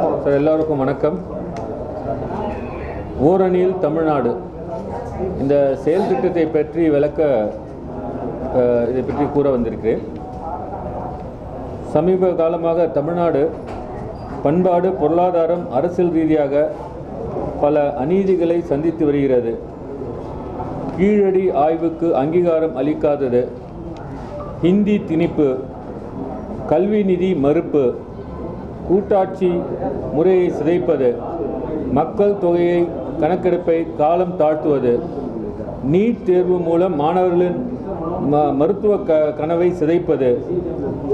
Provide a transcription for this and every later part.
Sir எல்லோருக்கும் வணக்கம். ஓரணியில் தமிழ்நாடு. இந்த செயல் திட்டத்தை பற்றி விளக்க இதை பற்றி கூற வந்திருக்கிறேன். சமீப காலமாக தமிழ்நாடு பண்பாடு பொருளாதாரம் அரசியல் ரீதியாக பல அநீதிகளை சந்தித்து வருகிறது. கீழடி ஆய்வுக்கு அங்கீகாரம் அளிக்காதது. ஹிந்தி திணிப்பு கல்வி நிதி மறுப்பு கூட்டாட்சி முறையை சிதைப்பது மக்கள் தொகையை கணக்கெடுப்பை காலம் தாழ்த்துவது நீட் தேர்வு மூலம் மாணவர்களின் ம மருத்துவ க கனவை சிதைப்பது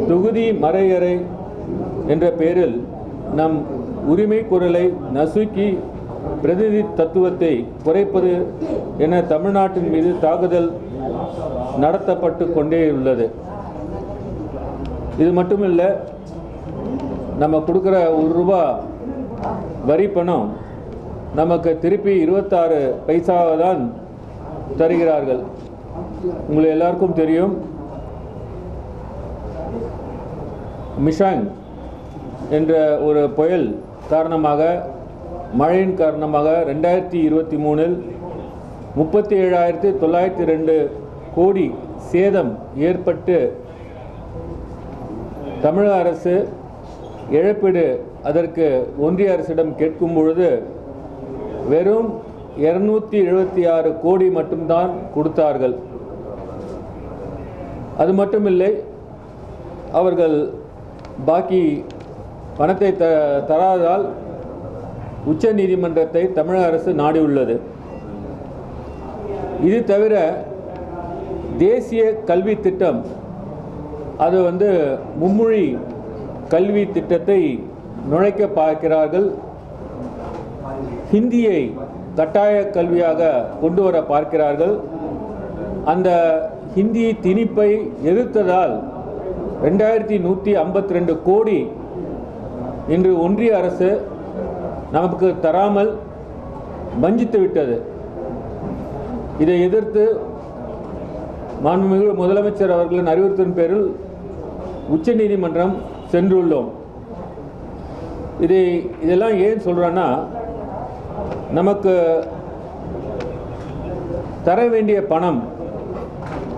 தொகுதி மறையறை என்ற பெயரில் நம் உரிமை குரலை நசுக்கி பிரதிநிதி தத்துவத்தை குறைப்பது என தமிழ்நாட்டின் மீது தாக்குதல் நடத்தப்பட்டு கொண்டே உள்ளது இது மட்டுமில்லை நம்ம கொடுக்குற ஒரு ரூபா வரி பணம் நமக்கு திருப்பி இருபத்தாறு பைசாவை தான் தருகிறார்கள். உங்களை எல்லாருக்கும் தெரியும். மிஷாங் என்ற ஒரு புயல் காரணமாக மழையின் காரணமாக ரெண்டாயிரத்தி இருபத்தி மூணில் முப்பத்தி ஏழாயிரத்தி தொள்ளாயிரத்தி ரெண்டு கோடி சேதம் ஏற்பட்டு தமிழக அரசு இழப்பீடு அதற்கு ஒன்றிய அரசிடம் கேட்கும் பொழுது வெறும் இருநூத்தி எழுபத்தி ஆறு கோடி மட்டும்தான் கொடுத்தார்கள். அது மட்டுமில்லை அவர்கள் பாக்கி பணத்தை த தராததால் உச்ச நீதிமன்றத்தை தமிழக அரசு நாடியுள்ளது. இது தவிர தேசிய கல்வி திட்டம் அது வந்து மும்மொழி கல்வி திட்டத்தை நுழைக்க பார்க்கிறார்கள். ஹிந்தியை கட்டாய கல்வியாக கொண்டு வர பார்க்கிறார்கள். அந்த ஹிந்தி திணிப்பை எதிர்த்ததால் ரெண்டாயிரத்தி நூற்றி ஐம்பத்தி ரெண்டு கோடி இன்று ஒன்றிய அரசு நமக்கு தராமல் வஞ்சித்து விட்டது. இதை எதிர்த்து மாண்புமிகு முதலமைச்சர் அவர்களின் அறிவுறுத்தின் பேரில் உச்சநீதிமன்றம் சென்றுள்ளோம். இதை இதெல்லாம் ஏன் சொல்கிறேன்னா நமக்கு தர வேண்டிய பணம்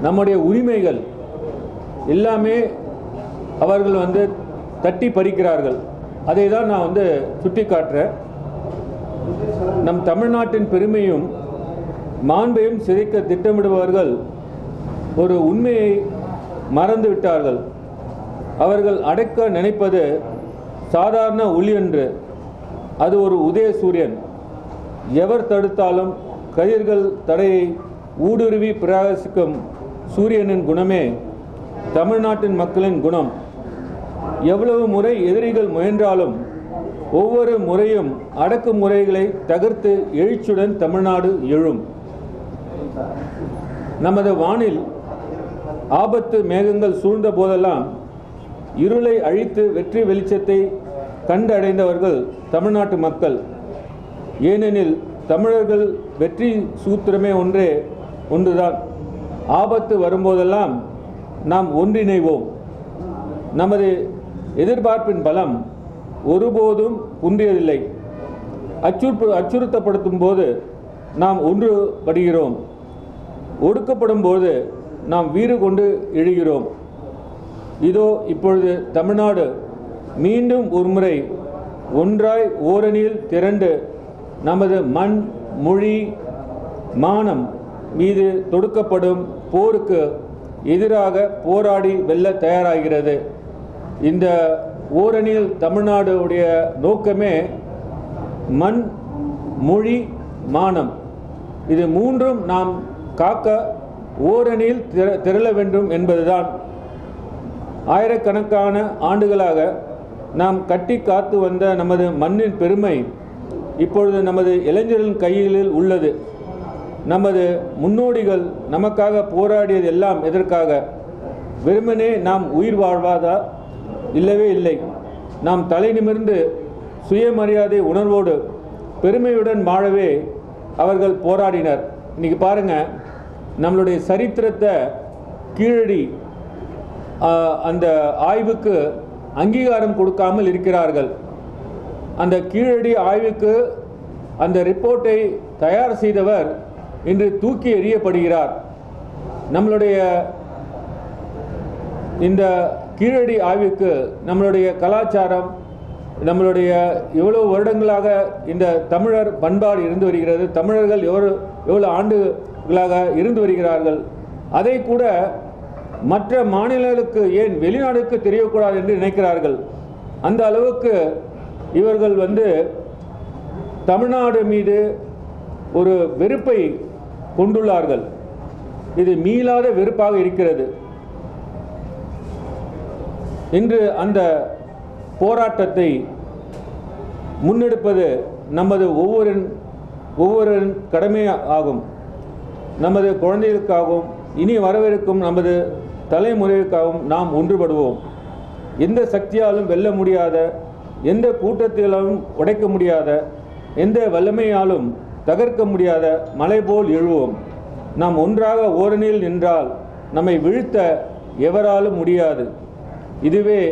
நம்முடைய உரிமைகள் எல்லாமே அவர்கள் வந்து தட்டி பறிக்கிறார்கள். அதை தான் நான் வந்து சுட்டி காட்டுறேன் நம் தமிழ்நாட்டின் பெருமையும் மாண்பையும் சிதைக்க திட்டமிடுபவர்கள் ஒரு உண்மையை மறந்து விட்டார்கள் அவர்கள் அடக்க நினைப்பது சாதாரண ஒளி என்று. அது ஒரு உதய சூரியன். எவர் தடுத்தாலும் கதிர்கள் தடையை ஊடுருவி பிரகாசிக்கும் சூரியனின் குணமே தமிழ்நாட்டின் மக்களின் குணம். எவ்வளவு முறை எதிரிகள் முயன்றாலும் ஒவ்வொரு முறையும் அடக்குமுறைகளை தகர்த்து எழுச்சியுடன் தமிழ்நாடு எழும். நமது வானில் ஆபத்து மேகங்கள் சூழ்ந்த போதெல்லாம் இருளை அழித்து வெற்றி வெளிச்சத்தை கண்டடைந்தவர்கள் தமிழ்நாட்டு மக்கள். ஏனெனில் தமிழர்கள் வெற்றி சூத்திரமே ஒன்றே ஒன்றுதான். ஆபத்து வரும்போதெல்லாம் நாம் ஒன்றிணைவோம். நமது எதிர்பார்ப்பின் பலம் ஒருபோதும் குன்றியதில்லை. அச்சுறு அச்சுறுத்தப்படுத்தும் போது நாம் ஒன்றுபடுகிறோம். ஒடுக்கப்படும் போது நாம் வீறு கொண்டு எழுகிறோம் இதோ இப்பொழுது தமிழ்நாடு மீண்டும் ஒருமுறை ஒன்றாய் ஓரணியில் திரண்டு நமது மண் மொழி மானம் மீது தொடுக்கப்படும் போருக்கு எதிராக போராடி வெல்ல தயாராகிறது. இந்த ஓரணியில் தமிழ்நாடுடைய நோக்கமே மண் மொழி மானம். இது மூன்றும் நாம் காக்க ஓரணியில் திர திரள வேண்டும் என்பதுதான். ஆயிரக்கணக்கான ஆண்டுகளாக நாம் கட்டி காத்து வந்த நமது மண்ணின் பெருமை இப்பொழுது நமது இளைஞர்களின் கையில் உள்ளது. நமது முன்னோடிகள் நமக்காக போராடியது எல்லாம் எதற்காக? வெறுமனே நாம் உயிர் வாழ்வாதா? இல்லவே இல்லை. நாம் தலை நிமிர்ந்து சுயமரியாதை உணர்வோடு பெருமையுடன் வாழவே அவர்கள் போராடினர். இன்றைக்கி பாருங்க நம்மளுடைய சரித்திரத்தை கீழடி அந்த ஆய்வுக்கு அங்கீகாரம் கொடுக்காமல் இருக்கிறார்கள். அந்த கீழடி ஆய்வுக்கு அந்த ரிப்போர்ட்டை தயார் செய்தவர் இன்று தூக்கி எறியப்படுகிறார். நம்மளுடைய இந்த கீழடி ஆய்வுக்கு நம்மளுடைய கலாச்சாரம் நம்மளுடைய எவ்வளவு வருடங்களாக இந்த தமிழர் பண்பாடு இருந்து வருகிறது தமிழர்கள் எவ்வளோ எவ்வளோ ஆண்டுகளாக இருந்து வருகிறார்கள் அதை கூட மற்ற மாநிலங்களுக்கு ஏன் வெளிநாடுக்கு தெரியக்கூடாது என்று நினைக்கிறார்கள்? அந்த அளவுக்கு இவர்கள் வந்து தமிழ்நாடு மீது ஒரு வெறுப்பை கொண்டுள்ளார்கள். இது மீளாத வெறுப்பாக இருக்கிறது. இன்று அந்த போராட்டத்தை முன்னெடுப்பது நமது ஒவ்வொரு ஒவ்வொரு கடமை ஆகும் நமது குழந்தைகளுக்காகவும் இனி வரவிருக்கும் நமது தலைமுறைக்காகவும் நாம் ஒன்றுபடுவோம். எந்த சக்தியாலும் வெல்ல முடியாத எந்த கூட்டத்திலும் உடைக்க முடியாத எந்த வல்லமையாலும் தகர்க்க முடியாத மலை போல் எழுவோம். நாம் ஒன்றாக ஓரணியில் நின்றால் நம்மை வீழ்த்த எவராலும் முடியாது. இதுவே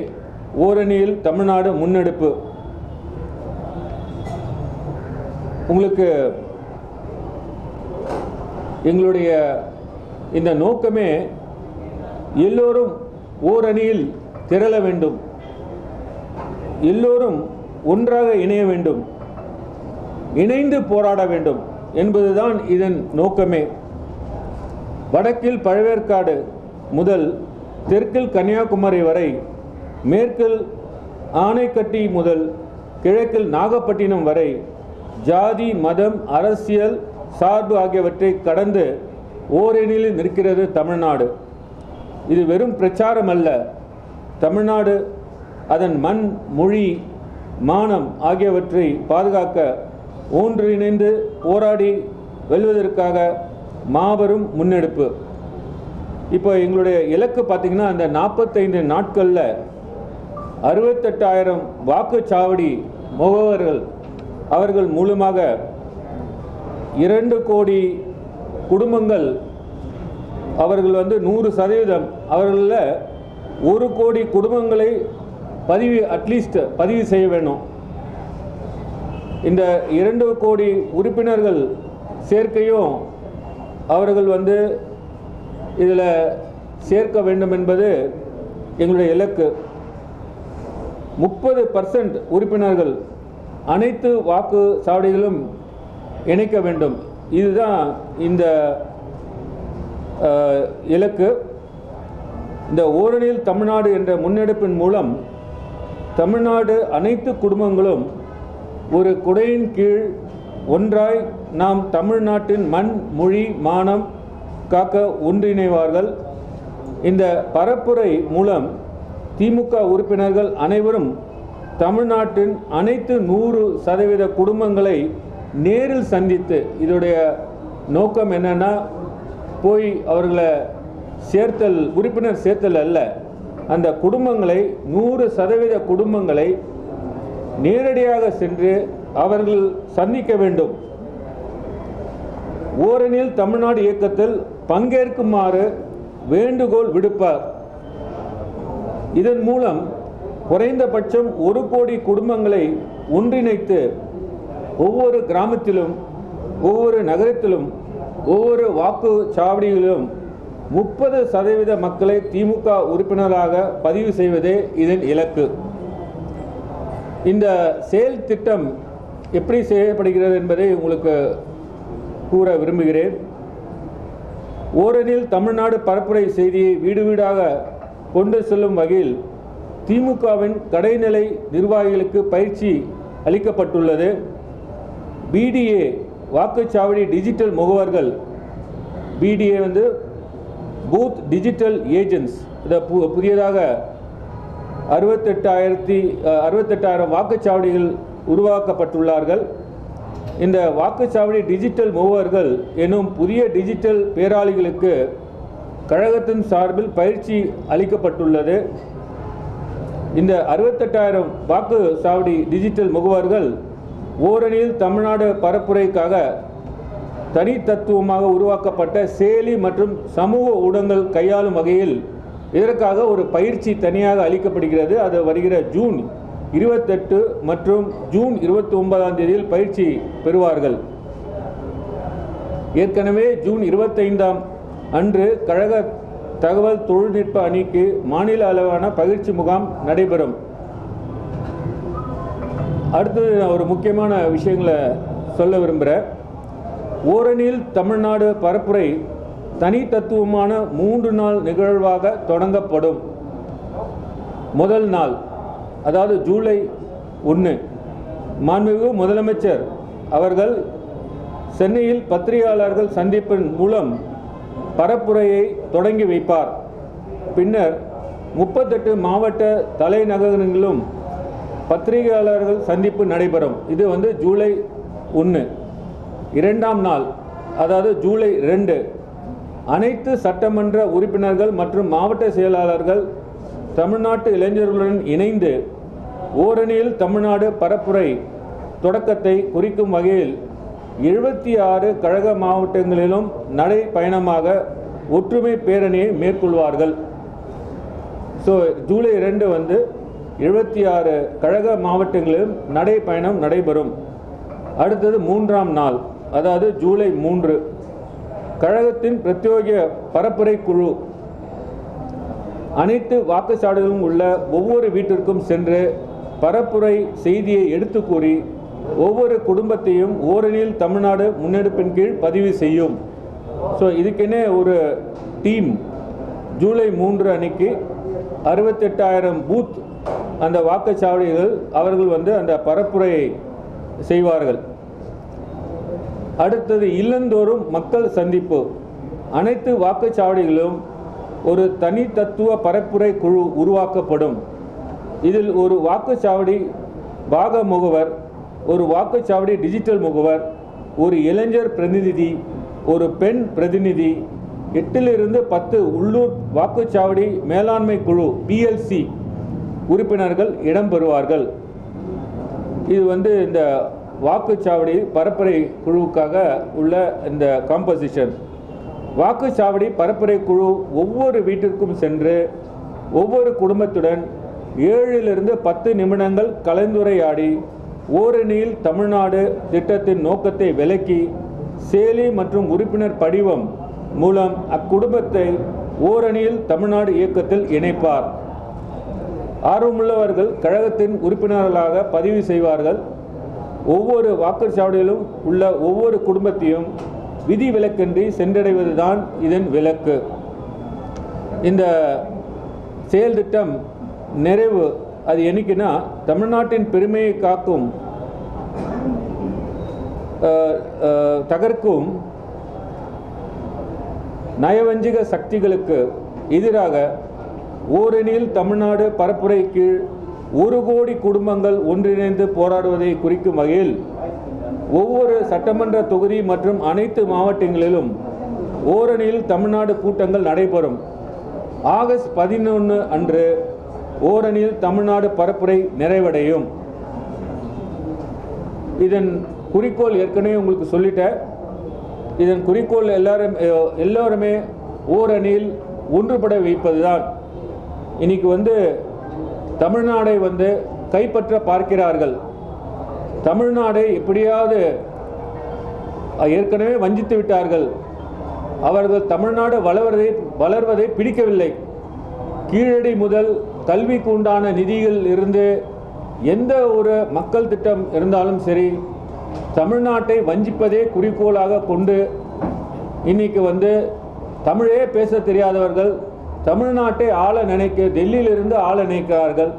ஓரணியில் தமிழ்நாடு முன்னெடுப்பு. உங்களுக்கு எங்களுடைய இந்த நோக்கமே எல்லோரும் ஓரணியில் திரள வேண்டும். எல்லோரும் ஒன்றாக இணைய வேண்டும். இணைந்து போராட வேண்டும் என்பதுதான் இதன் நோக்கமே. வடக்கில் பழவேற்காடு முதல் தெற்கில் கன்னியாகுமரி வரை மேற்கில் ஆனைக்கட்டி முதல் கிழக்கில் நாகப்பட்டினம் வரை ஜாதி மதம் அரசியல் சார்பு ஆகியவற்றை கடந்து ஓரணியில் நிற்கிறது தமிழ்நாடு. இது வெறும் பிரச்சாரம் அல்ல. தமிழ்நாடு அதன் மண் மொழி மானம் ஆகியவற்றை பாதுகாக்க ஒன்றிணைந்து போராடி வெல்வதற்காக மாபெரும் முன்னெடுப்பு. இப்போ எங்களுடைய இலக்கு பார்த்திங்கன்னா அந்த நாற்பத்தைந்து நாட்களில் அறுபத்தெட்டாயிரம் வாக்குச்சாவடி முகவர்கள் அவர்கள் மூலமாக இரண்டு கோடி குடும்பங்கள் அவர்கள் வந்து நூறு சதவீதம் அவர்களில் ஒரு கோடி குடும்பங்களை பதிவு அட்லீஸ்ட் பதிவு செய்ய வேண்டும். இந்த இரண்டு கோடி உறுப்பினர்கள் சேர்க்கையும் அவர்கள் வந்து இதில் சேர்க்க வேண்டும் என்பது எங்களுடைய இலக்கு. முப்பது பர்சன்ட் உறுப்பினர்கள் அனைத்து வாக்கு சாவடிகளும் இணைக்க வேண்டும். இதுதான் இந்த இலக்கு. இந்த ஓரணியில் தமிழ்நாடு என்ற முன்னெடுப்பின் மூலம் தமிழ்நாடு அனைத்து குடும்பங்களும் ஒரு குடையின் கீழ் ஒன்றாய் நாம் தமிழ்நாட்டின் மண் மொழி மானம் காக்க ஒன்றிணைவார்கள். இந்த பரப்புரை மூலம் திமுக உறுப்பினர்கள் அனைவரும் தமிழ்நாட்டின் அனைத்து நூறு சதவீத குடும்பங்களை நேரில் சந்தித்து இதோடைய நோக்கம் என்னென்னா போய் அவர்களை சேர்த்தல் உறுப்பினர் சேர்த்தல் அல்ல. அந்த குடும்பங்களை நூறு சதவீத குடும்பங்களை நேரடியாக சென்று அவர்கள் சந்திக்க வேண்டும். ஓரணியில் தமிழ்நாடு இயக்கத்தில் பங்கேற்குமாறு வேண்டுகோள் விடுப்பார். இதன் மூலம் குறைந்தபட்சம் ஒரு கோடி குடும்பங்களை ஒன்றிணைத்து ஒவ்வொரு கிராமத்திலும் ஒவ்வொரு நகரத்திலும் ஒவ்வொரு வாக்கு சாவடிகளிலும் முப்பது சதவீத மக்களை திமுக உறுப்பினராக பதிவு செய்வதே இதன் இலக்கு. இந்த செயல் திட்டம் எப்படி செய்யப்படுகிறது என்பதை உங்களுக்கு கூற விரும்புகிறேன். ஓரணில் தமிழ்நாடு பரப்புரை செய்தியை வீடு வீடாக கொண்டு செல்லும் வகையில் திமுகவின் கடைநிலை நிர்வாகிகளுக்கு பயிற்சி அளிக்கப்பட்டுள்ளது. பிடிஏ வாக்குச்சாவடி டிஜிட்டல் முகவர்கள் பிடிஏ வந்து பூத் டிஜிட்டல் ஏஜென்ட்ஸ் இதை பு புதியதாக அறுபத்தெட்டாயிரத்தி அறுபத்தெட்டாயிரம் வாக்குச்சாவடிகள் உருவாக்கப்பட்டுள்ளார்கள். இந்த வாக்குச்சாவடி டிஜிட்டல் மூவர்கள் எனும் புதிய டிஜிட்டல் பேராளிகளுக்கு கழகத்தின் சார்பில் பயிற்சி அளிக்கப்பட்டுள்ளது. இந்த அறுபத்தெட்டாயிரம் வாக்கு சாவடி டிஜிட்டல் முகவர்கள் ஓரணியில் தமிழ்நாடு பரப்புரைக்காக தனித்தத்துவமாக உருவாக்கப்பட்ட செயலி மற்றும் சமூக ஊடகங்கள் கையாளும் வகையில் இதற்காக ஒரு பயிற்சி தனியாக அளிக்கப்படுகிறது. அது வருகிற ஜூன் இருபத்தெட்டு மற்றும் ஜூன் இருபத்தி ஒன்பதாம் தேதியில் பயிற்சி பெறுவார்கள். ஏற்கனவே ஜூன் இருபத்தைந்தாம் அன்று கழக தகவல் தொழில்நுட்ப அணிக்கு மாநில அளவான பயிற்சி முகாம் நடைபெறும். அடுத்தது நான் ஒரு முக்கியமான விஷயங்களை சொல்ல விரும்புகிறேன். ஓரணியில் தமிழ்நாடு பரப்புரை தனி தத்துவமான மூன்று நாள் நிகழ்வாக தொடங்கப்படும். முதல் நாள் அதாவது ஜூலை ஒன்று. மாண்புமிகு முதலமைச்சர் அவர்கள் சென்னையில் பத்திரிகையாளர்கள் சந்திப்பின் மூலம் பரப்புரையை தொடங்கி வைப்பார். பின்னர் முப்பத்தெட்டு மாவட்ட தலைநகரங்களிலும் பத்திரிகையாளர்கள் சந்திப்பு நடைபெறும். இது வந்து ஜூலை ஒன்று இரண்டாம் நாள் அதாவது ஜூலை ரெண்டு. அனைத்து சட்டமன்ற உறுப்பினர்கள் மற்றும் மாவட்ட செயலாளர்கள் தமிழ்நாட்டு இளைஞர்களுடன் இணைந்து ஓரணியில் தமிழ்நாடு பரப்புரை தொடக்கத்தை குறிக்கும் வகையில் எழுபத்தி ஆறு கழக மாவட்டங்களிலும் நடை பயணமாக ஒற்றுமை பேரணியை மேற்கொள்வார்கள். ஸோ ஜூலை ரெண்டு வந்து எழுபத்தி ஆறு கழக மாவட்டங்களிலும் நடைப்பயணம் நடைபெறும். அடுத்தது மூன்றாம் நாள் அதாவது ஜூலை மூன்று. கழகத்தின் பிரத்யோக பரப்புரை குழு. அனைத்து வாக்குச்சாடுகளும் உள்ள ஒவ்வொரு வீட்டிற்கும் சென்று பரப்புரை செய்தியை எடுத்து கூறி ஒவ்வொரு குடும்பத்தையும் ஓரணியில் தமிழ்நாடு முன்னெடுப்பின் கீழ் பதிவு செய்யும். ஸோ இதுக்கென்னே ஒரு டீம். ஜூலை மூன்று அன்னைக்கு அறுபத்தெட்டாயிரம் பூத் அந்த வாக்குச்சாவடிகள் அவர்கள் வந்து அந்த பரப்புரையை செய்வார்கள். அடுத்தது இல்லந்தோறும் மக்கள் சந்திப்பு. அனைத்து வாக்குச்சாவடிகளும் ஒரு தனி தத்துவ பரப்புரை குழு உருவாக்கப்படும். இதில் ஒரு வாக்குச்சாவடி பாக முகவர் ஒரு வாக்குச்சாவடி டிஜிட்டல் முகவர் ஒரு இளைஞர் பிரதிநிதி ஒரு பெண் பிரதிநிதி எட்டிலிருந்து பத்து உள்ளூர் வாக்குச்சாவடி மேலாண்மை குழு பிஎல்சி உறுப்பினர்கள் இடம்பெறுவார்கள். இது வந்து இந்த வாக்குச்சாவடி பரப்புரை குழுவுக்காக உள்ள இந்த காம்போசிஷன் வாக்குச்சாவடி பரப்புரை குழு ஒவ்வொரு வீட்டிற்கும் சென்று ஒவ்வொரு குடும்பத்துடன் ஏழிலிருந்து பத்து நிமிடங்கள் கலந்துரையாடி ஓரணியில் தமிழ்நாடு திட்டத்தின் நோக்கத்தை விளக்கி செயலி மற்றும் உறுப்பினர் படிவம் மூலம் அக்குடும்பத்தை ஓரணியில் தமிழ்நாடு இயக்கத்தில் இணைப்பார். ஆர்வமுள்ளவர்கள் கழகத்தின் உறுப்பினர்களாக பதிவு செய்வார்கள். ஒவ்வொரு வாக்குச்சாவடியிலும் உள்ள ஒவ்வொரு குடும்பத்தையும் விதி விலக்கின்றி சென்றடைவதுதான் இதன் விலக்கு. இந்த செயல் திட்டம் நிறைவு அது என்னைக்குன்னா தமிழ்நாட்டின் பெருமையை காக்கும் தகர்க்கும் நயவஞ்சிக சக்திகளுக்கு எதிராக ஓரணியில் தமிழ்நாடு பரப்புரை கீழ் ஒரு கோடி குடும்பங்கள் ஒன்றிணைந்து போராடுவதை குறிக்கும் வகையில் ஒவ்வொரு சட்டமன்ற தொகுதி மற்றும் அனைத்து மாவட்டங்களிலும் ஓரணியில் தமிழ்நாடு கூட்டங்கள் நடைபெறும். ஆகஸ்ட் பதினொன்று அன்று ஓரணியில் தமிழ்நாடு பரப்புரை நிறைவடையும். இதன் குறிக்கோள் ஏற்கனவே உங்களுக்கு சொல்லிட்டேன். இதன் குறிக்கோள் எல்லாரும் எல்லோருமே ஓரணியில் ஒன்றுபட வைப்பதுதான். இன்னைக்கு வந்து தமிழ்நாடை வந்து கைப்பற்ற பார்க்கிறார்கள். தமிழ்நாடை எப்படியாவது ஏற்கனவே வஞ்சித்து விட்டார்கள். அவர்கள் தமிழ்நாடு வளர்வதை வளர்வதை பிடிக்கவில்லை. கீழடி முதல் கல்விக்கு உண்டான நிதியில் இருந்து எந்த ஒரு மக்கள் திட்டம் இருந்தாலும் சரி தமிழ்நாட்டை வஞ்சிப்பதே குறிக்கோளாக கொண்டு இன்னைக்கு வந்து தமிழே பேச தெரியாதவர்கள் தமிழ்நாட்டை ஆள நினைக்க டெல்லியிலிருந்து ஆள நினைக்கிறார்கள்.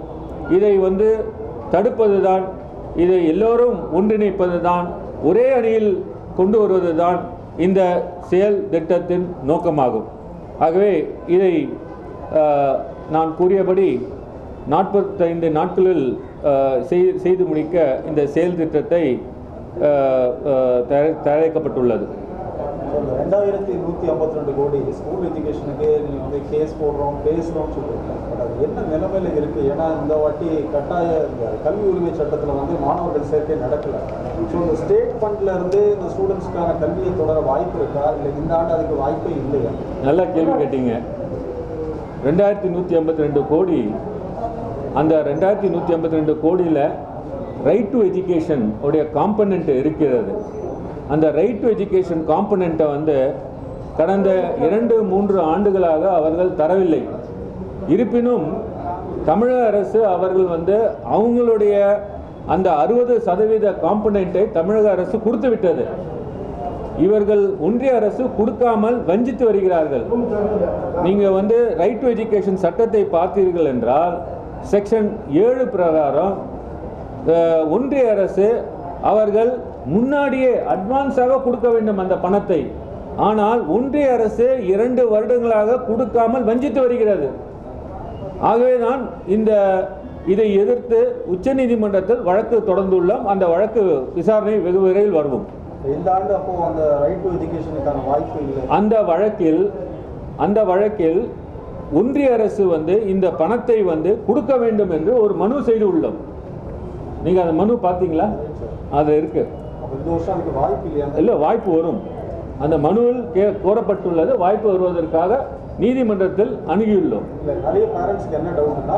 இதை வந்து தடுப்பது தான் இதை எல்லோரும் ஒன்றிணைப்பது தான் ஒரே அணியில் கொண்டு வருவது தான் இந்த செயல் திட்டத்தின் நோக்கமாகும். ஆகவே இதை நான் கூறியபடி நாற்பத்தைந்து நாட்களில் செய்து முடிக்க இந்த செயல் திட்டத்தை தயாரி- தயாரிக்கப்பட்டுள்ளது. ரெண்டாயிரத்தி நூற்றி ஐம்பத்தி ரெண்டு கோடி ஸ்கூல் எஜுகேஷனுக்கு நீங்கள் வந்து கேஸ் போடுறோம் பேசுகிறோம்னு சொல்கிறீங்க பட் அது என்ன நிலைமையில் இருக்குது ஏன்னா இந்த வாட்டி கட்டாய இந்த கல்வி உரிமை சட்டத்தில் வந்து மாணவர்கள் சேர்க்கை நடக்கலை. ஸோ இந்த ஸ்டேட் ஃபண்ட்லேருந்து இந்த ஸ்டூடெண்ட்ஸ்க்கான கல்வியை தொடர வாய்ப்பு இருக்கா? இல்லை இந்த ஆண்டு அதுக்கு வாய்ப்பே இல்லையா? நல்லா கேள்வி கேட்டீங்க. ரெண்டாயிரத்தி நூற்றி ஐம்பத்தி ரெண்டு கோடி அந்த ரெண்டாயிரத்தி நூற்றி ஐம்பத்தி ரெண்டு கோடியில் ரைட் டு எஜுகேஷன் உடைய காம்பனண்ட் இருக்கிறது. அந்த ரைட் டு எஜுகேஷன் காம்பனண்ட்டை வந்து கடந்த இரண்டு மூன்று ஆண்டுகளாக அவர்கள் தரவில்லை. இருப்பினும் தமிழக அரசு அவர்கள் வந்து அவங்களுடைய அந்த அறுபது சதவீத காம்பனண்ட்டை தமிழக அரசு கொடுத்து விட்டது. இவர்கள் ஒன்றிய அரசு கொடுக்காமல் வஞ்சித்து வருகிறார்கள். நீங்கள் வந்து ரைட் டு எஜுகேஷன் சட்டத்தை பார்த்தீர்கள் என்றால் செக்ஷன் ஏழு பிரகாரம் ஒன்றிய அரசு அவர்கள் முன்னாடியே அட்வான்ஸாக கொடுக்க வேண்டும் அந்த பணத்தை. ஆனால் ஒன்றிய அரசு இரண்டு வருடங்களாக கொடுக்காமல் வஞ்சித்து வருகிறது. ஆகவே தான் இந்த இதை எதிர்த்து உச்சநீதிமன்றத்தில் வழக்கு தொடர்ந்துள்ளோம். அந்த வழக்கு விசாரணை வெகு விரைவில் வருவோம். இந்த ஆண்டு அப்போ அந்த ரைட் டு எஜுகேஷனுக்கான வாய்ப்பு இல்லை. அந்த வழக்கில் அந்த வழக்கில் ஒன்றிய அரசு வந்து இந்த பணத்தை வந்து கொடுக்க வேண்டும் என்று ஒரு மனு செய்து உள்ளோம் நீங்க அந்த மனு பார்த்தீங்களா? அது இருக்கு. இல்லை வாய்ப்பு வரும். அந்த மனுவில் கே கோரப்பட்டுள்ளது. வாய்ப்பு வருவதற்காக நீதிமன்றத்தில் அணுகியுள்ளோம். நிறைய பேரண்ட்ஸ்க்கு என்ன டவுட்னா